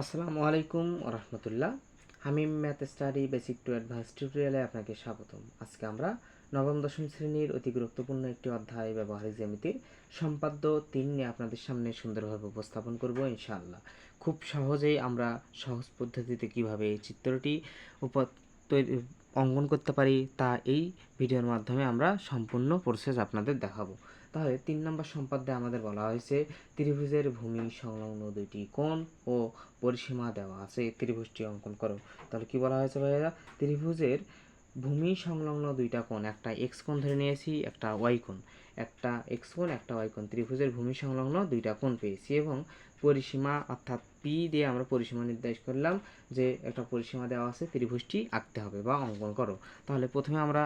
আসসালামু আলাইকুম রহমতুল্লাহ। Hamim math study basic to advance টিউটোরিয়ালে আপনাকে স্বাগতম। আজকে আমরা নবম, দশম শ্রেণির অতি গুরুত্বপূর্ণ একটি অধ্যায় ব্যবহারিক জ্যামিতির সম্পাদ্য তিন নিয়ে আপনাদের সামনে সুন্দরভাবে উপস্থাপন করব ইনশাআল্লাহ। খুব সহজেই আমরা সহজ পদ্ধতিতে কীভাবে এই চিত্রটি উপ অঙ্কন করতে পারি তা এই ভিডিওর মাধ্যমে আমরা সম্পূর্ণ প্রসেস আপনাদের দেখাবো। তাহলে তিন নম্বর সম্পাদ্যে আমাদের বলা হয়েছে, ত্রিভুজের ভূমি সংলগ্ন দুইটি কোণ ও পরিসীমা দেওয়া আছে ত্রিভুজটি অঙ্কন করো। তাহলে কি বলা হয়েছে ভাইয়া? ত্রিভুজের ভূমি সংলগ্ন দুইটা কোণ, একটা এক্স কোণ ধরে নিয়েছি, একটা ওয়াই কোণ। একটা এক্স কোণ, একটা ওয়াই কোণ, ত্রিভুজের ভূমি সংলগ্ন দুইটা কোণ পেয়েছি এবং পরিসীমা অর্থাৎ পি দিয়ে আমরা পরিসীমা নির্দেশ করলাম যে একটা পরিসীমা দেওয়া আছে, ত্রিভুজটি আঁকতে হবে বা অঙ্কন করো। তাহলে প্রথমে আমরা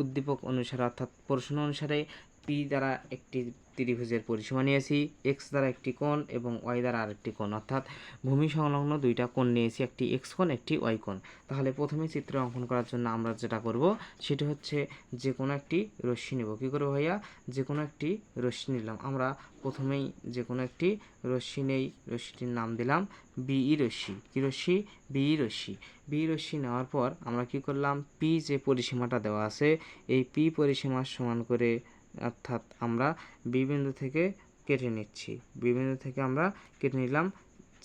উদ্দীপক অনুসারে অর্থাৎ প্রশ্ন অনুসারে পি দ্বারা একটি ত্রিভুজের পরিসীমা নিয়েছি এক্স দ্বারা একটি কোণ এবং ওয়াই দ্বারা আরেকটি কোণ। অর্থাৎ ভূমি সংলগ্ন দুইটা কোণ নিয়েছি, একটি এক্স কোণ, একটি ওয়াই কোণ। তাহলে প্রথমে চিত্র অঙ্কন করার জন্য আমরা যেটা করব, সেটি হচ্ছে যে কোনো একটি রশ্মি নেব। কী করব ভাইয়া? যে কোনো একটি রশ্মি নিলাম। আমরা প্রথমেই যে কোনো একটি রশ্মি নেই, রশ্মিটির নাম দিলাম বিই রশ্মি। কী রশ্মি? বিই রশ্মি। বিই রশ্মি নেওয়ার পর আমরা কি করলাম? পি যে পরিসীমাটা দেওয়া আছে, এই পি পরিসীমার সমান করে অর্থাৎ আমরা বি বিন্দু থেকে কেটে নিচ্ছি। বি বিন্দু থেকে আমরা কেটে নিলাম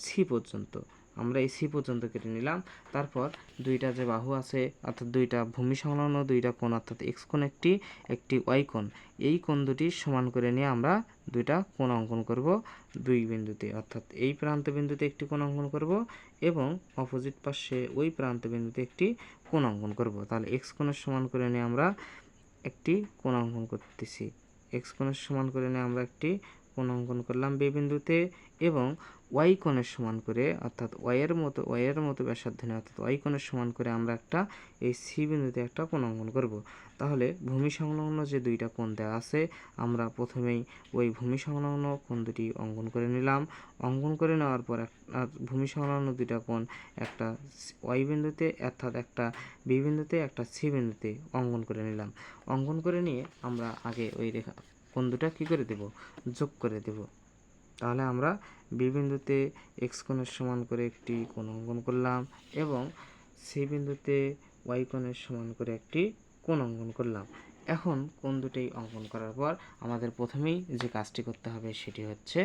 সি পর্যন্ত। আমরা এই সি পর্যন্ত কেটে নিলাম। তারপর দুইটা যে বাহু আছে, অর্থাৎ দুইটা ভূমি সংলগ্ন, দুইটা কোণ, অর্থাৎ এক্স কোণ একটি একটি ওয়াই কোণ। এই কোণ দুটি সমান করে নিয়ে আমরা দুইটা কোণ অঙ্কন করব দুই বিন্দুতে। অর্থাৎ এই প্রান্ত বিন্দুতে একটি কোণ অঙ্কন করব এবং অপোজিট পাশে ওই প্রান্ত বিন্দুতে একটি কোণ অঙ্কন করব। তাহলে এক্স কোণের সমান করে নিয়ে আমরা একটি কোণ অঙ্কন করতেছি। এক্স কোণের সমান করে নিয়ে আমরা একটি কোণ অঙ্কন করলাম বি বিন্দুতে এবং ওয়াই কোণের সমান করে, অর্থাৎ ওয়াইয়ের মতো ওয়াইয়ের মতো ব্যাসার্ধ নিয়ে, অর্থাৎ ওয়াই কোণের সমান করে আমরা একটা এই সি বিন্দুতে একটা কোণ অঙ্কন করব। তাহলে ভূমি সংলগ্ন যে দুইটা কোণ দেওয়া আছে, আমরা প্রথমেই ওই ভূমি সংলগ্ন কোণ দুটি অঙ্কন করে নিলাম। অঙ্কন করে নেওয়ার পর ভূমি সংলগ্ন দুইটা কোণ একটা ওয়াই বিন্দুতে, অর্থাৎ একটা বি বিন্দুতে, একটা সি বিন্দুতে অঙ্কন করে নিলাম। অঙ্কন করে নিয়ে আমরা আগে ওই রেখা কোণ দুটা কী করে দেব? যোগ করে দেব। তাহলে আমরা বি বিন্দুতে এক্স কোণের সমান করে একটি কোণ অঙ্কন করলাম এবং সি বিন্দুতে ওয়াই কোণের সমান করে একটি কোণ অঙ্কন করলাম। এখন কোন দুটি অঙ্কন করার পর আমাদের প্রথমেই যে কাজটি করতে হবে সেটি হচ্ছে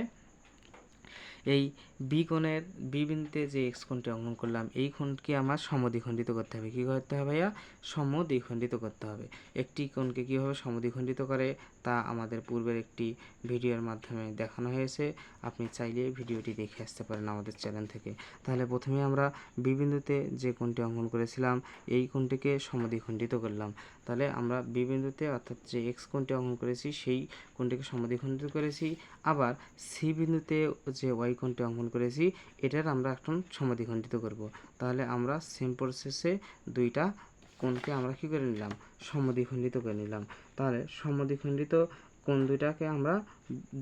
এই বি কোণের বি বিন্দুতে যে এক্স কোণটি অঙ্কন করলাম, এই কোণকে আমার সমদ্বিখণ্ডিত করতে হবে। কী করতে হবে ভাইয়া? সমদ্বিখণ্ডিত করতে হবে। একটি কোণকে কীভাবে সমদ্বিখণ্ডিত করে? তা আমাদের পূর্বের একটি ভিডিওর মাধ্যমে দেখানো হয়েছে। আপনি চাইলে ভিডিওটি দেখে আসতে পারেন আমাদের চ্যানেল থেকে। তাহলে প্রথমে আমরা বিবিন্দুতে যে কোণটি অঙ্কন করেছিলাম, এই কোণটিকে সমদ্বিখণ্ডিত করলাম। তাহলে আমরা বিবিন্দুতে অর্থাৎ যে এক্স কোণটি অঙ্কন করেছি, সেই কোণটিকে সমদ্বিখণ্ডিত করেছি। আবার সি বিন্দুতে যে ওয়াই কোণটি অঙ্কন করেছি, এটার আমরা এখন সমদ্বিখণ্ডিত করব। তাহলে আমরা সেম প্রসেসে দুইটা কোণকে আমরা কী করে নিলাম? সমদ্বিখণ্ডিত করে নিলাম। তাহলে সমদ্বিখণ্ডিত কোন দুইটাকে আমরা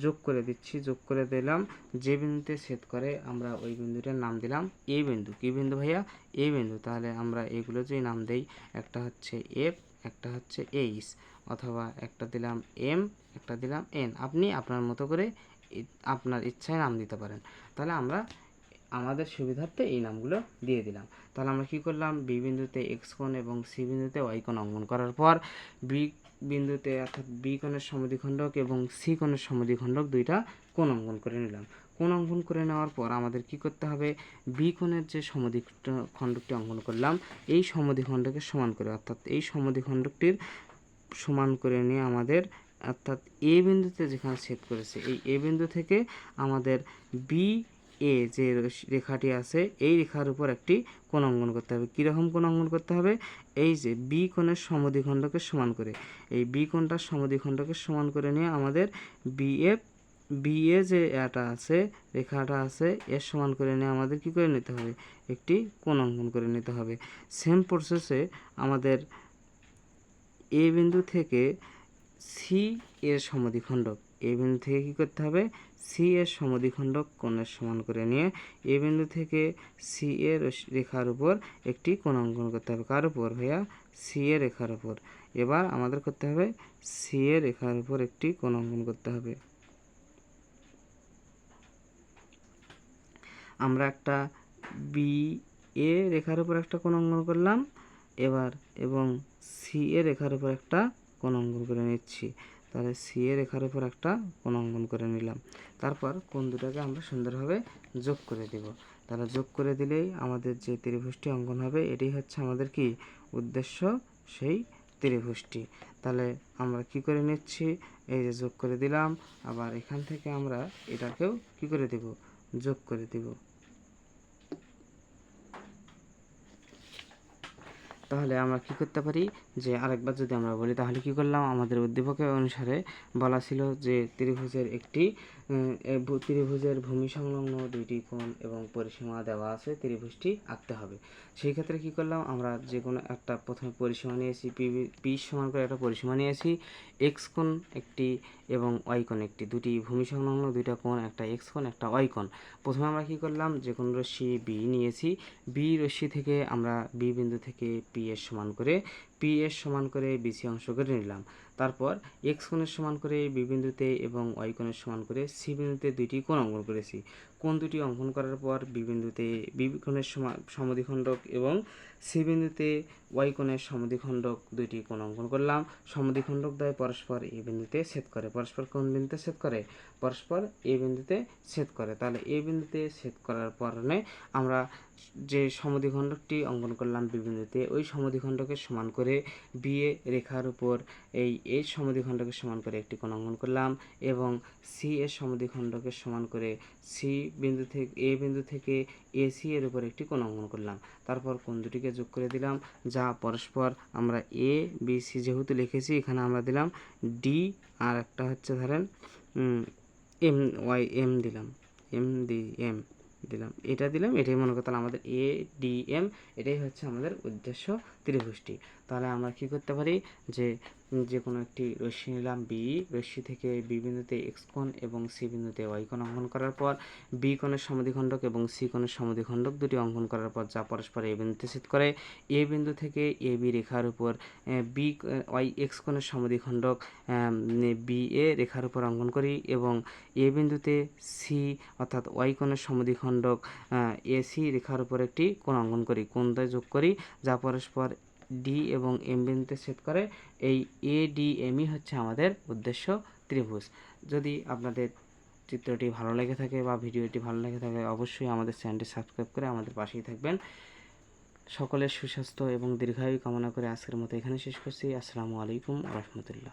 যোগ করে দিচ্ছি, যোগ করে দিলাম। যে বিন্দুতে ছেদ করে আমরা ওই বিন্দুটার নাম দিলাম এ বিন্দু। কি বিন্দু ভাইয়া? এ বিন্দু। তাহলে আমরা এগুলো যদি নাম দেই, একটা হচ্ছে এফ, একটা হচ্ছে এইচ, অথবা একটা দিলাম এম, একটা দিলাম এন। আপনি আপনার মতো করে আপনার ইচ্ছায় নাম দিতে পারেন। তাহলে আমরা আমাদের সুবিধার্থে এই নামগুলো দিয়ে দিলাম। তাহলে আমরা কি করলাম? বি বিন্দুতে এক্স কোণ এবং সি বিন্দুতে ওয়াই কোণ অঙ্কন করার পর বি বিন্দুতে অর্থাৎ বি কোণের সমদ্বিখণ্ডক এবং সি কোণের সমদ্বিখণ্ডক দুইটা কোণ অঙ্কন করে নিলাম। কোণ অঙ্কন করে নেওয়ার পর আমাদের কি করতে হবে? বি কোণের যে সমদ্বিখণ্ডকটি অঙ্কন করলাম, এই সমদ্বিখণ্ডকের সমান করে, অর্থাৎ এই সমদ্বিখণ্ডকটির সমান করে নিয়ে আমাদের অর্থাৎ এ বিন্দুতে যেখানে ছেদ করেছে, এই এ বিন্দু থেকে আমাদের বি এ যে রেখাটি আছে, এই রেখার উপর একটি কোণ অঙ্কন করতে হবে। কীরকম কোণ অঙ্কন করতে হবে? এই যে বি কোণের সমদ্বিখণ্ডকে সমান করে। এই বি কোণটার সমদ্বিখণ্ডকে সমান করে নিয়ে আমাদের বি এফ বি এ যে এটা আছে, রেখাটা আছে এর সমান করে নিয়ে আমাদের কি করে নিতে হবে? একটি কোণ অঙ্কন করে নিতে হবে। সেম প্রসেসে আমাদের এ বিন্দু থেকে সি এর সমদ্বিখণ্ডক এ বিন্দু থেকে কী করতে হবে? সি এর সমদ্বিখণ্ডক কোণের সমান করে নিয়ে এ বিন্দু থেকে সি এর রেখার উপর একটি কোণ অঙ্কন করতে হবে। কার উপর ভাইয়া? সি এর রেখার উপর। এবার আমাদের করতে হবে সি এর রেখার উপর একটি কোণ অঙ্কন করতে হবে। আমরা একটা বি এ রেখার উপর একটা কোণ অঙ্কন করলাম। এবার এবং সি এ রেখার উপর একটা কোণ অঙ্কন করে নিচ্ছি। তাহলে সি এ রেখার উপর একটা কোণ অঙ্কন করে নিলাম। তারপর কোণ দুটাকে আমরা সুন্দরভাবে যোগ করে দেব। তাহলে যোগ করে দিলেই আমাদের যে ত্রিভুজটি অঙ্কন হবে, এটি হচ্ছে আমাদের কি? উদ্দেশ্য সেই ত্রিভুজটি। তাহলে আমরা কি করে নিচ্ছি? এই যে যোগ করে দিলাম, আবার এখান থেকে আমরা এটাকেও কি করে দেব? যোগ করে দেব। তাহলে আমরা কি করতে পারি? যে আরেকবার যদি আমরা বলি, তাহলে কি করলাম? আমাদের উদ্দীপকের অনুসারে বলা ছিল যে ত্রিভুজের একটি ত্রিভুজের ভূমি সংলগ্ন দুইটি কোণ এবং পরিসীমা দেওয়া আছে, ত্রিভুজটি আঁকতে হবে। সেই ক্ষেত্রে কি করলাম? আমরা যে কোনো একটা প্রথমে পরিসীমা নিয়েছি, পি পি সমান করে একটা পরিসীমা নিয়েছি। এক্স কোণ একটি এবং ওয়াই কোণ একটি। দুটি ভূমি সংলগ্ন, দুইটা কোণ, একটা এক্স কোণ, একটা ওয়াই কোণ। প্রথমে আমরা কি করলাম? যে কোনো রশ্মি বি নিয়েছি। বি রশ্মি থেকে আমরা বি বিন্দু থেকে পি এর সমান করে পি এর সমান করে বিসি অংশ করে নিলাম। তারপর এক্স কোণের সমান করে বি বিন্দুতে এবং ওয়াই কোণের সমান করে সি বিন্দুতে দুইটি কোণ অঙ্কন করেছি। কোণ দুটি অঙ্কন করার পর বি বিন্দুতে বি কোণের সমা, সমদ্বিখণ্ডক এবং সি বিন্দুতে ওয়াই কোণের সমদ্বিখণ্ডক দুইটি কোণ অঙ্কন করলাম। সমদ্বিখণ্ডক দ্বয় পরস্পর এ বিন্দুতে ছেদ করে। পরস্পর কোন বিন্দুতে ছেদ করে? পরস্পর এ বিন্দুতে ছেদ করে। তাহলে এ বিন্দুতে ছেদ করার কারণে আমরা যে সমদ্বিখণ্ডকটি অঙ্কন করলাম বি বিন্দুতে, ওই সমদ্বিখণ্ডকের সমান করে বি এ রেখার উপর এই এ সমদ্বিখণ্ডকের সমান করে একটি কোণ অঙ্কন করলাম এবং সি এর সমদ্বিখণ্ডকের সমান করে সি বিন্দু থেকে এ বিন্দু থেকে এ সি এর উপর একটি কোণ অঙ্কন করলাম। তারপর কোণ দুটিকে যোগ করে দিলাম, যা পরস্পর আমরা এ বি সি যেহেতু লিখেছি, এখানে আমরা দিলাম ডি আর একটা হচ্ছে ধরেন এম ওয়াই এম দিলাম এম দি এম দিলাম, এটা দিলাম, এটাই মনে করতাম আমাদের এ ডি এম এটাই হচ্ছে আমাদের উদ্দেশ্য ত্রিভুজটি। তাহলে আমরা কি করতে পারি? যে যে কোনো একটি রশ্মি নিলাম বি রশ্মি থেকে বি বিন্দুতে এক্স কোণ এবং সি বিন্দুতে ওয়াই কোণ অঙ্কন করার পর বি কোণের সমদ্বিখণ্ডক এবং সি কোণের সমদ্বিখণ্ডক দুটি অঙ্কন করার পর যা পরস্পর এ বিন্দুতে ছেদ করে এ বিন্দু থেকে এ বি রেখার উপর বি ওয়াই এক্স কোণের সমদ্বিখণ্ডক বি এ রেখার উপর অঙ্কন করি এবং এ বিন্দুতে সি অর্থাৎ ওয়াই কোণের সমদ্বিখণ্ডক, এ সি রেখার উপর একটি কোণ অঙ্কন করি। কোণ দ্বয় যোগ করি যা পরস্পর ডি এবং এম বিন্দুতে ছেদ করে, এই এ ডি এমই হচ্ছে আমাদের উদ্দেশ্য ত্রিভুজ। যদি আপনাদের চিত্রটি ভালো লেগে থাকে বা ভিডিওটি ভালো লেগে থাকে, অবশ্যই আমাদের চ্যানেলটি সাবস্ক্রাইব করে আমাদের পাশেই থাকবেন। সকলের সুস্বাস্থ্য এবং দীর্ঘায়ু কামনা করে আজকের মতো এখানে শেষ করছি। আসসালামু আলাইকুম রহমতুল্লাহ।